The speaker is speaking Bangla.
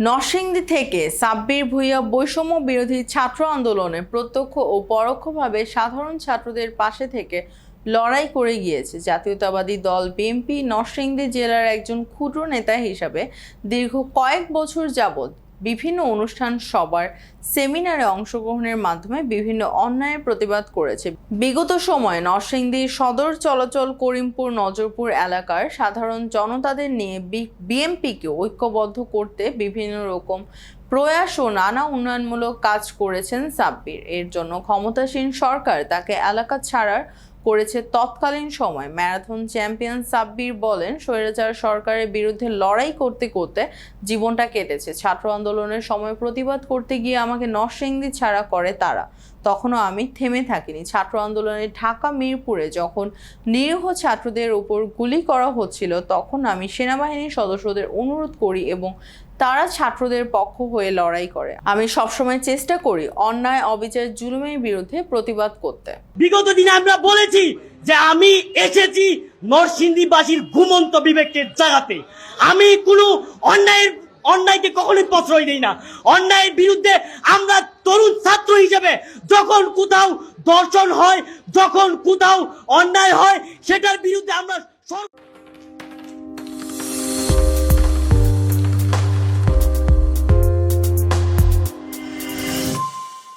নরসিংদী থেকে সাব্বির ভুইয়া বৈষম্য বিরোধী ছাত্র আন্দোলনে প্রত্যক্ষ ও পরোক্ষভাবে সাধারণ ছাত্রদের পাশে থেকে লড়াই করে গিয়েছে। জাতীয়তাবাদী দল বিএনপি নরসিংদী জেলার একজন ক্ষুদ্র নেতা হিসাবে দীর্ঘ কয়েক বছর যাবৎ বিভিন্ন অনুষ্ঠান, সবার সেমিনারে অংশগ্রহণের মাধ্যমে বিভিন্ন অন্যায়ের প্রতিবাদ করেছে। বিগত সময়ে নরসিংদী সদর চলাচল করিমপুর, নজরপুর এলাকার সাধারণ জনতাদের নিয়ে বিএমপিকে ঐক্যবদ্ধ করতে বিভিন্ন রকম প্রয়াস ও নানা উন্নয়নমূলক কাজ করেছেন সাব্বির। এর জন্য ক্ষমতাসীন সরকার তাকে এলাকা ছাড়ার করেছে তৎকালীন সময়। ম্যারাথন চ্যাম্পিয়ন সাব্বির বলেন, স্বৈরাচার সরকারের বিরুদ্ধে লড়াই করতে করতে জীবনটা কেটেছে। ছাত্র আন্দোলনের সময় প্রতিবাদ করতে গিয়ে আমাকে নরসিংদী ছাড়া করে তারা। তখনও আমি থেমে থাকিনি। ছাত্র আন্দোলনে ঢাকা, মিরপুরে যখন নিরীহ ছাত্রদের উপর গুলি করা হচ্ছিল, তখন আমি সেনাবাহিনীর সদস্যদের অনুরোধ করি এবং তারা ছাত্রদের পক্ষ হয়ে লড়াই করে। আমি সবসময় চেষ্টা করি অন্যায়, অবিচার, জুলুমের বিরুদ্ধে প্রতিবাদ করতে। বিগত দিনে আমরা বলেছি যে আমি এসেছি নরসিংদীবাসীর ঘুমন্ত বিবেককে জাগাতে। আমি কোনো অন্যায়ের অন্যায়কে কখনোই প্রশ্রয় দিই না। অন্যায়ের বিরুদ্ধে আমরা তরুণ ছাত্র হিসেবে যখন কোথাও দর্শন হয়, যখন কোথাও অন্যায় হয়, সেটার বিরুদ্ধে আমরা